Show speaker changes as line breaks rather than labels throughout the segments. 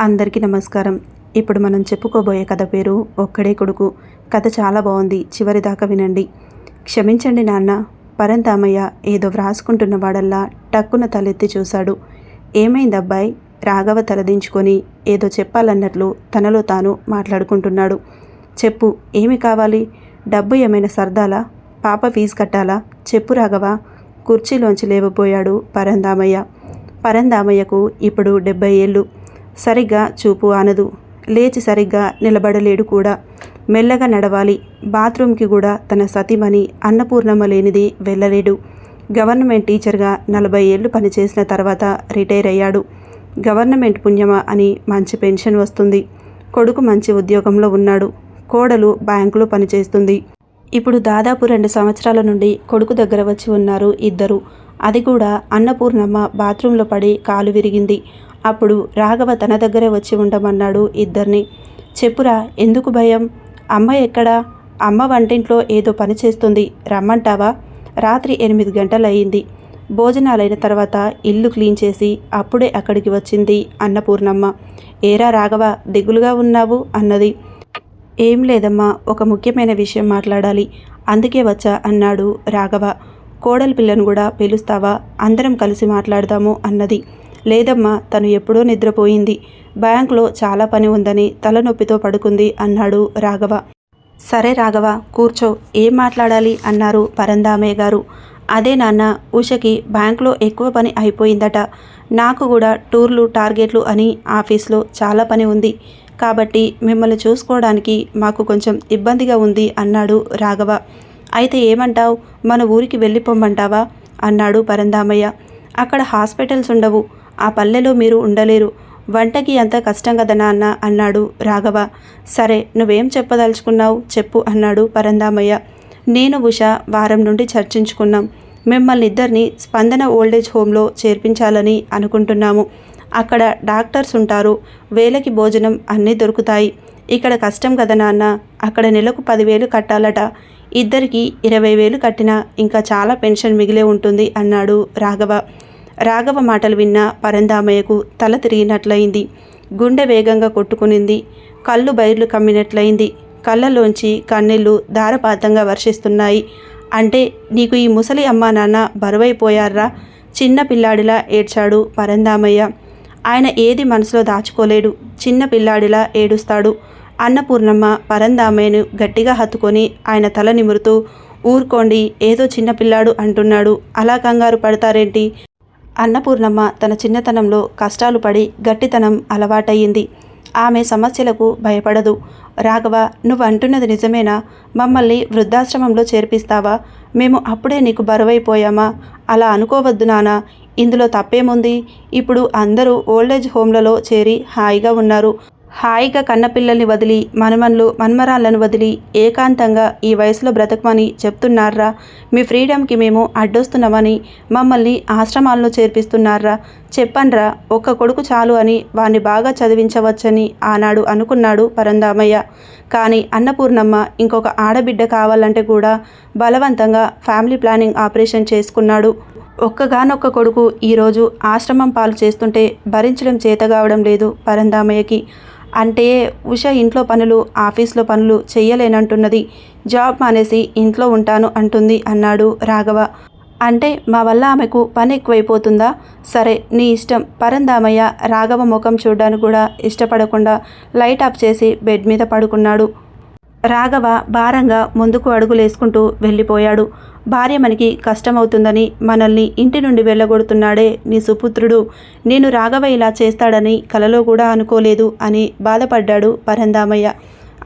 అందరికీ నమస్కారం. ఇప్పుడు మనం చెప్పుకోబోయే కథ పేరు ఒక్కడే కొడుకు. కథ చాలా బాగుంది. చివరి దాకా వినండి. క్షమించండి నాన్న. పరంతామయ్య ఏదో వ్రాసుకుంటున్న వాడల్లా టక్కున తలెత్తి చూశాడు. ఏమైంది అబ్బాయి? రాఘవ తలదించుకొని ఏదో చెప్పాలన్నట్లు తనలో తాను మాట్లాడుకుంటున్నాడు. చెప్పు ఏమి కావాలి? డబ్బు ఏమైనా సర్దాలా? పాప ఫీజు కట్టాలా? చెప్పు రాఘవ. కుర్చీలోంచి లేవబోయాడు పరందామయ్య. పరందామయ్యకు ఇప్పుడు డెబ్బై ఏళ్ళు. సరిగ్గా చూపు ఆనదు. లేచి సరిగ్గా నిలబడలేడు కూడా. మెల్లగా నడవాలి. బాత్రూమ్కి కూడా తన సతీమణి అన్నపూర్ణమ్మ లేనిది వెళ్ళలేడు. గవర్నమెంట్ టీచర్గా నలభై ఏళ్ళు పనిచేసిన తర్వాత రిటైర్ అయ్యాడు. గవర్నమెంట్ పుణ్యమా అని మంచి పెన్షన్ వస్తుంది. కొడుకు మంచి ఉద్యోగంలో ఉన్నాడు. కోడలు బ్యాంకులో పనిచేస్తుంది. ఇప్పుడు దాదాపు రెండు సంవత్సరాల నుండి కొడుకు దగ్గర వచ్చి ఉన్నారు ఇద్దరు. అది కూడా అన్నపూర్ణమ్మ బాత్రూంలో పడి కాలు విరిగింది. అప్పుడు రాఘవ తన దగ్గరే వచ్చి ఉండమన్నాడు ఇద్దరిని. చెప్పురా ఎందుకు భయం? అమ్మ ఎక్కడా? అమ్మ వంటింట్లో ఏదో పని చేస్తుంది. రమ్మంటావా? రాత్రి ఎనిమిది గంటలు అయింది భోజనాలైన తర్వాత ఇల్లు క్లీన్ చేసి అప్పుడే అక్కడికి వచ్చింది అన్నపూర్ణమ్మ. ఏరా రాఘవ దిగులుగా ఉన్నావు? అన్నది. ఏం లేదమ్మా ఒక ముఖ్యమైన విషయం మాట్లాడాలి. అందుకే వచ్చా అన్నాడు రాఘవ. కోడలి పిల్లను కూడా పిలుస్తావా? అందరం కలిసి మాట్లాడదాము అన్నది. లేదమ్మా తను ఎప్పుడో నిద్రపోయింది. బ్యాంకులో చాలా పని ఉందని తలనొప్పితో పడుకుంది అన్నాడు రాఘవ. సరే రాఘవ కూర్చో ఏం మాట్లాడాలి? అన్నారు పరందామయ్య గారు. అదే నాన్న ఉషకి బ్యాంక్లో ఎక్కువ పని అయిపోయిందట. నాకు కూడా టూర్లు టార్గెట్లు అని ఆఫీస్లో చాలా పని ఉంది. కాబట్టి మిమ్మల్ని చూసుకోవడానికి మాకు కొంచెం ఇబ్బందిగా ఉంది అన్నాడు రాఘవ. అయితే ఏమంటావు? మన ఊరికి వెళ్ళిపోమ్మంటావా అన్నాడు పరందామయ్య. అక్కడ హాస్పిటల్స్ ఉండవు. ఆ పల్లెలో మీరు ఉండలేరు. వంటకి అంత కష్టం కదా నాన్న అన్నాడు రాఘవ. సరే నువ్వేం చెప్పదలుచుకున్నావు చెప్పు అన్నాడు పరందామయ్య. నేను ఉష వారం నుండి చర్చించుకున్నాం. మిమ్మల్ని ఇద్దరిని స్పందన ఓల్డేజ్ హోమ్లో చేర్పించాలని అనుకుంటున్నాము. అక్కడ డాక్టర్స్ ఉంటారు. వేలకి భోజనం అన్నీ దొరుకుతాయి. ఇక్కడ కష్టం కదా నాన్న. అక్కడ నెలకు పదివేలు కట్టాలట. ఇద్దరికి ఇరవై వేలు కట్టినా ఇంకా చాలా పెన్షన్ మిగిలే ఉంటుంది అన్నాడు రాఘవ. రాఘవ మాటలు విన్న పరందామయ్యకు తల తిరిగినట్లయింది. గుండె వేగంగా కొట్టుకునింది. కళ్ళు బైర్లు కమ్మినట్లయింది. కళ్ళలోంచి కన్నీళ్ళు ధారపాతంగా వర్షిస్తున్నాయి. అంటే నీకు ఈ ముసలి అమ్మా నాన్న బరువైపోయారా? చిన్న పిల్లాడిలా ఏడ్చాడు పరందామయ్య ఆయన ఏది మనసులో దాచుకోలేడు. చిన్న పిల్లాడిలా ఏడుస్తాడు. అన్నపూర్ణమ్మ పరందామయ్యను గట్టిగా హత్తుకొని ఆయన తల నిమురుతూ ఊరుకోండి ఏదో చిన్న పిల్లాడు అంటున్నాడు. అలా కంగారు పడతారేంటి? అన్నపూర్ణమ్మ తన చిన్నతనంలో కష్టాలు పడి గట్టితనం అలవాటయ్యింది. ఆమె సమస్యలకు భయపడదు. రాఘవ నువ్వు అంటున్నది నిజమేనా? మమ్మల్ని వృద్ధాశ్రమంలో చేర్పిస్తావా? మేము అప్పుడే నీకు బరువైపోయామా? అలా అనుకోవద్దు నానా. ఇందులో తప్పేముంది? ఇప్పుడు అందరూ ఓల్డేజ్ హోమ్లలో చేరి హాయిగా ఉన్నారు. హాయిగా కన్నపిల్లల్ని వదిలి మనమన్లు మన్మరాలను వదిలి ఏకాంతంగా ఈ వయసులో బ్రతకమని చెప్తున్నారా మీ ఫ్రీడమ్కి మేము అడ్డొస్తున్నామని మమ్మల్ని ఆశ్రమాల్లో చేర్పిస్తున్నారా చెప్పండ్రా ఒక్క కొడుకు చాలు అని వాణ్ణి బాగా చదివించవచ్చని ఆనాడు అనుకున్నాడు పరందామయ్య. కానీ అన్నపూర్ణమ్మ ఇంకొక ఆడబిడ్డ కావాలంటే కూడా బలవంతంగా ఫ్యామిలీ ప్లానింగ్ ఆపరేషన్ చేసుకున్నాడు. ఒక్కగానొక్క కొడుకు ఈరోజు ఆశ్రమం పాలు చేస్తుంటే భరించడం చేతగావడం లేదు పరందామయ్యకి. అంటే ఉష ఇంట్లో పనులు ఆఫీస్లో పనులు చెయ్యలేనంటున్నది. జాబ్ మానేసి ఇంట్లో ఉంటాను అంటుంది అన్నాడు రాఘవ. అంటే మా వల్ల ఆమెకు పని ఎక్కువైపోతుందా? సరే నీ ఇష్టం. పరందామయ్య రాఘవ ముఖం చూడడానికి కూడా ఇష్టపడకుండా లైట్ ఆఫ్ చేసి బెడ్ మీద పడుకున్నాడు. రాఘవ భారంగా ముందుకు అడుగులేసుకుంటూ వెళ్ళిపోయాడు. భార్య మనకి కష్టమవుతుందని మనల్ని ఇంటి నుండి వెళ్ళగొడుతున్నాడే నీ సుపుత్రుడు. నేను రాఘవ ఇలా చేస్తాడని కలలో కూడా అనుకోలేదు అని బాధపడ్డాడు పరందామయ్య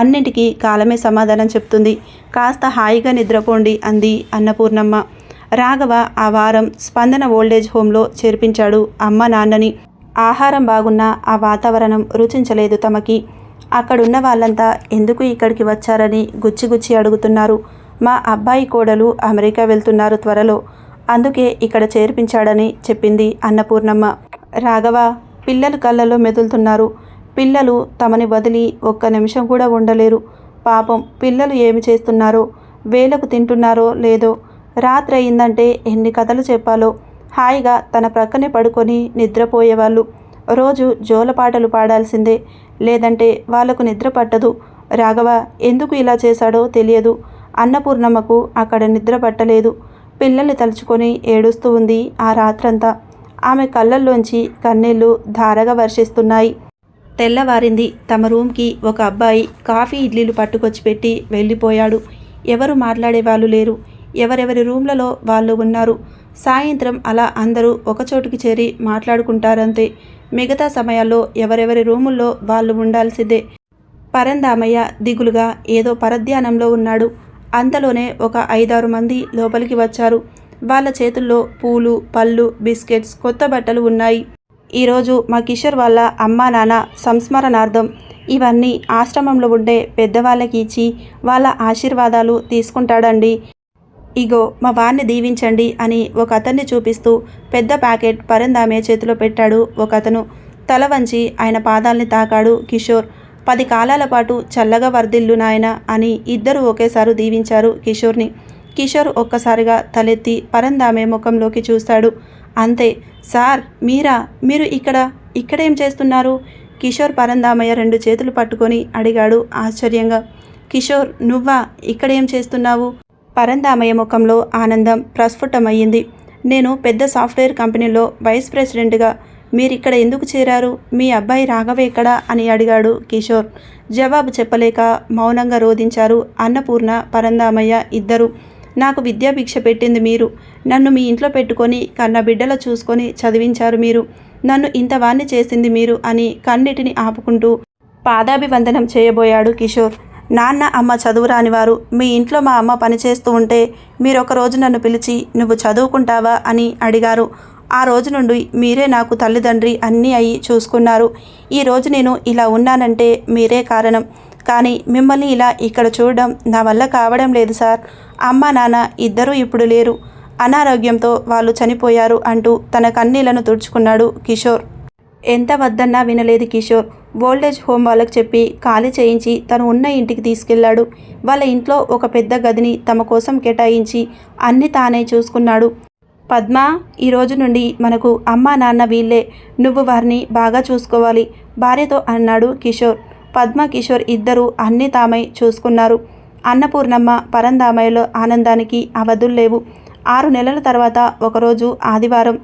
అన్నింటికీ కాలమే సమాధానం చెప్తుంది. కాస్త హాయిగా నిద్రపోండి అంది అన్నపూర్ణమ్మ. రాఘవ ఆ వారం స్పందన ఓల్డేజ్ హోంలో చేర్పించాడు అమ్మ నాన్నని. ఆహారం బాగున్నా ఆ వాతావరణం రుచించలేదు తమకి. అక్కడున్న వాళ్ళంతా ఎందుకు ఇక్కడికి వచ్చారని గుచ్చిగుచ్చి అడుగుతున్నారు. మా అబ్బాయి కోడలు అమెరికా వెళ్తున్నారు త్వరలో. అందుకే ఇక్కడ చేర్పించాడని చెప్పింది అన్నపూర్ణమ్మ. రాఘవ పిల్లలు కళ్ళలో మెదులుతున్నారు. పిల్లలు తమని వదిలి ఒక్క నిమిషం కూడా ఉండలేరు. పాపం పిల్లలు ఏమి చేస్తున్నారో వేలకు తింటున్నారో లేదో రాత్రి అయిందంటే ఎన్ని కథలు చెప్పాలో. హాయిగా తన ప్రక్కనే పడుకొని నిద్రపోయేవాళ్ళు. రోజు జోలపాటలు పాడాల్సిందే. లేదంటే వాళ్ళకు నిద్ర పట్టదు. రాఘవ ఎందుకు ఇలా చేశాడో తెలియదు. అన్నపూర్ణమ్మకు అక్కడ నిద్ర పట్టలేదు. పిల్లల్ని తలుచుకొని ఏడుస్తూ ఉంది ఆ రాత్రంతా. ఆమె కళ్ళల్లోంచి కన్నీళ్ళు ధారగా వర్షిస్తున్నాయి. తెల్లవారింది తమ రూమ్కి ఒక అబ్బాయి కాఫీ ఇడ్లీలు పట్టుకొచ్చి పెట్టి వెళ్ళిపోయాడు. ఎవరు మాట్లాడేవాళ్ళు లేరు. ఎవరెవరి రూమ్లలో వాళ్ళు ఉన్నారు. సాయంత్రం అలా అందరూ ఒకచోటుకి చేరి మాట్లాడుకుంటారంతే. మిగతా సమయాల్లో ఎవరెవరి రూముల్లో వాళ్ళు ఉండాల్సిందే. పరందామయ్య దిగులుగా ఏదో పరధ్యానంలో ఉన్నాడు. అంతలోనే ఒక ఐదారు మంది లోపలికి వచ్చారు. వాళ్ళ చేతుల్లో పూలు పళ్ళు బిస్కెట్స్ కొత్త బట్టలు ఉన్నాయి. ఈరోజు మా కిషోర్ వాళ్ళ అమ్మా నాన్న సంస్మరణార్థం ఇవన్నీ ఆశ్రమంలో ఉండే పెద్దవాళ్ళకి ఇచ్చి వాళ్ళ ఆశీర్వాదాలు తీసుకుంటాడండి. ఇగో మా వారిని దీవించండి అని ఒక అతన్ని చూపిస్తూ పెద్ద ప్యాకెట్ పరందామే చేతిలో పెట్టాడు ఒక అతను తల వంచి ఆయన పాదాల్ని తాకాడు కిషోర్. పది కాలాల పాటు చల్లగా వర్ధిల్లు నాయన అని ఇద్దరు ఒకేసారి దీవించారు కిషోర్ని. కిషోర్ ఒక్కసారిగా తలెత్తి పరందామే ముఖంలోకి చూస్తాడు. అంతే సార్ మీరా? మీరు ఇక్కడ ఇక్కడేం చేస్తున్నారు? కిషోర్ పరందామయ్య రెండు చేతులు పట్టుకొని అడిగాడు ఆశ్చర్యంగా. కిషోర్ నువ్వా? ఇక్కడేం చేస్తున్నావు? పరందామయ్య ముఖంలో ఆనందం ప్రస్ఫుటమయ్యింది. నేను పెద్ద సాఫ్ట్వేర్ కంపెనీలో వైస్ ప్రెసిడెంట్గా మీరిక్కడ ఎందుకు చేరారు? మీ అబ్బాయి రాఘవ ఎక్కడా? అని అడిగాడు కిషోర్. జవాబు చెప్పలేక మౌనంగా రోధించారు అన్నపూర్ణ పరందామయ్య ఇద్దరు. నాకు విద్యాభిక్ష పెట్టింది మీరు. నన్ను మీ ఇంట్లో పెట్టుకొని కన్న బిడ్డలో చూసుకొని చదివించారు మీరు. నన్ను ఇంతవాణ్ణి చేసింది మీరు అని కన్నిటిని ఆపుకుంటూ పాదాభివందనం చేయబోయాడు కిషోర్. నాన్న అమ్మ చదువు రానివారు. మీ ఇంట్లో మా అమ్మ పనిచేస్తూ ఉంటే మీరు రోజు నన్ను పిలిచి నువ్వు చదువుకుంటావా? అని అడిగారు. ఆ రోజు నుండి మీరే నాకు తల్లిదండ్రి అన్నీ అయి చూసుకున్నారు. ఈ రోజు నేను ఇలా ఉన్నానంటే మీరే కారణం. కానీ మిమ్మల్ని ఇలా ఇక్కడ చూడడం నా వల్ల కావడం లేదు సార్. అమ్మ నాన్న ఇద్దరూ ఇప్పుడు లేరు. అనారోగ్యంతో వాళ్ళు చనిపోయారు అంటూ తన కన్నీళ్ళను తుడుచుకున్నాడు కిషోర్. ఎంత వద్దన్నా వినలేదు కిషోర్. ఓల్డేజ్ హోమ్ వాళ్ళకి చెప్పి ఖాళీ చేయించి తను ఉన్న ఇంటికి తీసుకెళ్ళాడు. వాళ్ళ ఇంట్లో ఒక పెద్ద గదిని తమ కోసం కేటాయించి అన్ని తానే చూసుకున్నాడు. పద్మ ఈ రోజు నుండి మనకు అమ్మా నాన్న వీళ్ళే. నువ్వు వారిని బాగా చూసుకోవాలి. భార్యతో అన్నాడు కిషోర్. పద్మ కిషోర్ ఇద్దరూ అన్ని తామై చూసుకున్నారు. అన్నపూర్ణమ్మ పరందామయ్యలో ఆనందానికి అవధులు లేవు ఆరు నెలల తర్వాత ఒకరోజు ఆదివారం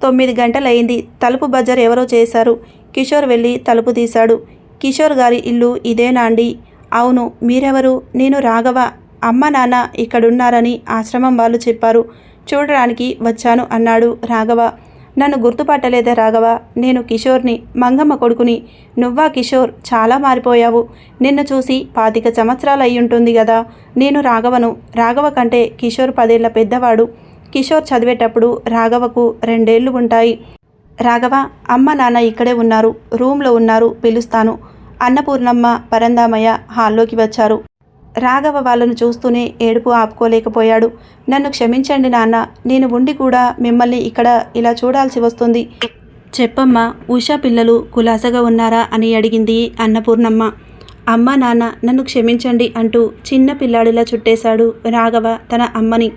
తొమ్మిది గంటలైంది తలుపు బజర్ ఎవరో చేశారు. కిషోర్ వెళ్ళి తలుపు తీశాడు. కిషోర్ గారి ఇల్లు ఇదేనా అండి అవును మీరెవరు? నేను రాఘవ. అమ్మ నాన్న ఇక్కడున్నారని ఆశ్రమం వాళ్ళు చెప్పారు. చూడడానికి వచ్చాను అన్నాడు రాఘవ. నన్ను గుర్తుపట్టలేదా రాఘవ. నేను కిషోర్ని మంగమ్మ కొడుకుని. నువ్వా కిషోర్ చాలా మారిపోయావు. నిన్ను చూసి పాతిక సంవత్సరాలు అయ్యుంటుంది కదా నేను రాఘవను. రాఘవ కంటే కిషోర్ పదేళ్ళ పెద్దవాడు. కిషోర్ చదివేటప్పుడు రాఘవకు రెండేళ్ళు ఉంటాయి. రాఘవ అమ్మ నాన్న ఇక్కడే ఉన్నారు. రూమ్లో ఉన్నారు. పిలుస్తాను. అన్నపూర్ణమ్మ పరందామయ్య హాల్లోకి వచ్చారు. రాఘవ వాళ్ళను చూస్తూనే ఏడుపు ఆపుకోలేకపోయాడు. నన్ను క్షమించండి నాన్న నేను ఉండి కూడా మిమ్మల్ని ఇక్కడ ఇలా చూడాల్సి వస్తుంది. చెప్పమ్మా ఉషా పిల్లలు కులాసగా ఉన్నారా? అని అడిగింది అన్నపూర్ణమ్మ. అమ్మ నాన్న నన్ను క్షమించండి అంటూ చిన్న పిల్లాడిలా చుట్టేశాడు రాఘవ తన అమ్మని.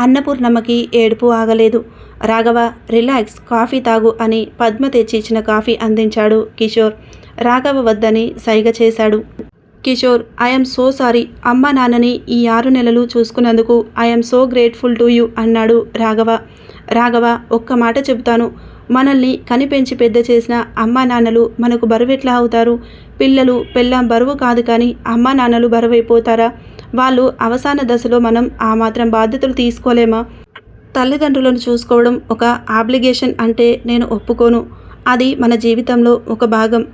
అన్నపూర్ణమ్మకి ఏడుపు ఆగలేదు. రాఘవ రిలాక్స్ కాఫీ తాగు అని పద్మ తెచ్చి ఇచ్చిన కాఫీ అందించాడు కిషోర్. రాఘవ వద్దని సైగ చేశాడు. కిషోర్ ఐఎమ్ సో సారీ అమ్మ నాన్నని ఈ ఆరు నెలలు చూసుకున్నందుకు I'm so grateful to you అన్నాడు రాఘవ. రాఘవ ఒక్క మాట చెబుతాను. మనల్ని కనిపెంచి పెద్ద చేసిన అమ్మా నాన్నలు మనకు బరువెట్లా అవుతారు? పిల్లలు పెళ్ళాం బరువు కాదు కానీ అమ్మా నాన్నలు బరువైపోతారా? వాళ్ళు అవసాన దశలో మనం ఆ మాత్రం బాధ్యతలు తీసుకోలేమా? తల్లిదండ్రులను చూసుకోవడం ఒక ఆబ్లిగేషన్ అంటే నేను ఒప్పుకోను. అది మన జీవితంలో ఒక భాగం.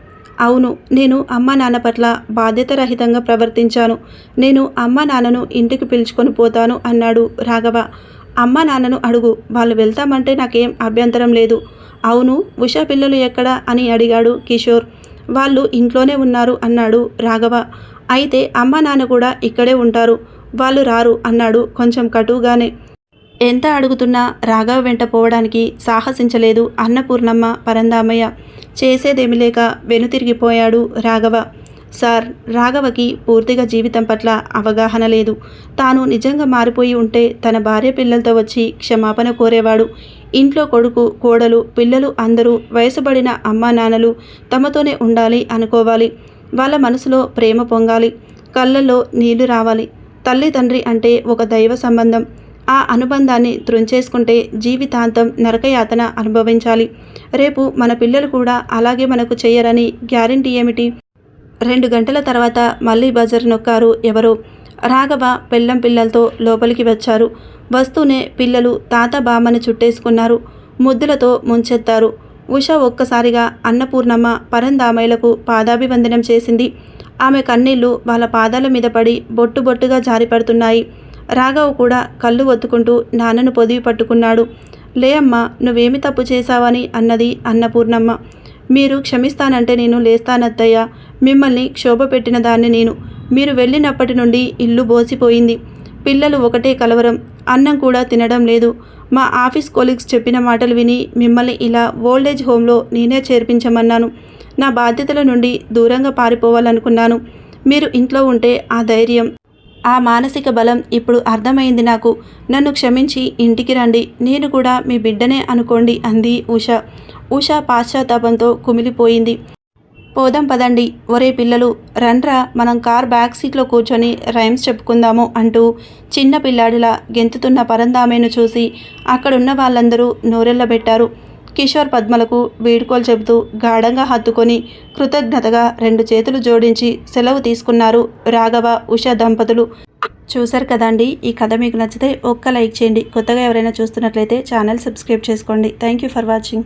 అవును నేను అమ్మ నాన్న పట్ల బాధ్యతరహితంగా ప్రవర్తించాను. నేను అమ్మ నాన్నను ఇంటికి పిలుచుకొని పోతాను అన్నాడు రాఘవ. అమ్మ నాన్నను అడుగు వాళ్ళు వెళ్తామంటే నాకేం అభ్యంతరం లేదు. అవును ఉషా పిల్లలు ఎక్కడ అని అడిగాడు కిషోర్. వాళ్ళు ఇంట్లోనే ఉన్నారు అన్నాడు రాఘవ. అయితే అమ్మ నాన్న కూడా ఇక్కడే ఉంటారు వాళ్ళు రారు అన్నాడు కొంచెం కటువుగానే. ఎంత అడుగుతున్నా రాఘవ వెంట పోవడానికి సాహసించలేదు అన్నపూర్ణమ్మ పరందామయ్య. చేసేదేమి లేక వెనుతిరిగిపోయాడు రాఘవ. సార్ రాఘవకి పూర్తిగా జీవితం పట్ల అవగాహన లేదు. తాను నిజంగా మారిపోయి ఉంటే తన భార్య పిల్లలతో వచ్చి క్షమాపణ కోరేవాడు. ఇంట్లో కొడుకు కోడలు పిల్లలు అందరూ వయసుబడిన అమ్మా నాన్నలు తమతోనే ఉండాలి అనుకోవాలి. వాళ్ళ మనసులో ప్రేమ పొంగాలి. కళ్ళల్లో నీళ్ళు రావాలి. తల్లి తండ్రి అంటే ఒక దైవ సంబంధం. ఆ అనుబంధాన్ని త్రుంచేసుకుంటే జీవితాంతం నరకయాతన అనుభవించాలి. రేపు మన పిల్లలు కూడా అలాగే మనకు చేయరని గ్యారంటీ ఏమిటి? రెండు గంటల తర్వాత మళ్ళీ బజర్ నొక్కారు ఎవరో. రాఘవ పెళ్ళం పిల్లలతో లోపలికి వచ్చారు. వస్తూనే పిల్లలు తాత బామ్మను చుట్టేసుకున్నారు. ముద్దులతో ముంచెత్తారు. ఉష ఒక్కసారిగా అన్నపూర్ణమ్మ పరందామయ్యలకు పాదాభివందనం చేసింది. ఆమె కన్నీళ్ళు వాళ్ళ పాదాల మీద పడి బొట్టు బొట్టుగా జారిపడుతున్నాయి. రాఘవ్ కూడా కళ్ళు ఒత్తుకుంటూ నాన్నను పొదివి పట్టుకున్నాడు. లే నువ్వేమి తప్పు చేశావని అన్నది అన్నపూర్ణమ్మ. మీరు క్షమిస్తానంటే నేను లేస్తానత్తయ్య. మిమ్మల్ని క్షోభ పెట్టిన దాన్ని నేను. మీరు వెళ్ళినప్పటి నుండి ఇల్లు బోసిపోయింది. పిల్లలు ఒకటే కలవరం. అన్నం కూడా తినడం లేదు. మా ఆఫీస్ కొలీగ్స్ చెప్పిన మాటలు విని మిమ్మల్ని ఇలా ఓల్డేజ్ హోమ్లో నేనే చేర్పించమన్నాను. నా బాధ్యతల నుండి దూరంగా పారిపోవాలనుకున్నాను. మీరు ఇంట్లో ఉంటే ఆ ధైర్యం. ఆ మానసిక బలం ఇప్పుడు అర్థమైంది నాకు. నన్ను క్షమించి ఇంటికి రండి. నేను కూడా మీ బిడ్డనే అనుకోండి అంది ఉష. ఉష పాశ్చాత్తాపంతో కుమిలిపోయింది. పోదాం పదండి. ఒరే పిల్లలు రండ్రా మనం కార్ బ్యాక్ సీట్లో కూర్చొని రైమ్స్ చెప్పుకుందాము అంటూ చిన్న పిల్లాడిలా గెంతుతున్న పరందామేను చూసి అక్కడున్న వాళ్ళందరూ నోరెళ్ళబెట్టారు. కిషోర్ పద్మలకు వీడ్కోలు చెబుతూ గాఢంగా హత్తుకొని కృతజ్ఞతగా రెండు చేతులు జోడించి సెలవు తీసుకున్నారు రాఘవ ఉష దంపతులు. చూశారు కదండి? ఈ కథ మీకు నచ్చితే ఒక్క లైక్ చేయండి. కొత్తగా ఎవరైనా చూస్తున్నట్లయితే ఛానల్ సబ్స్క్రైబ్ చేసుకోండి. Thank you for watching.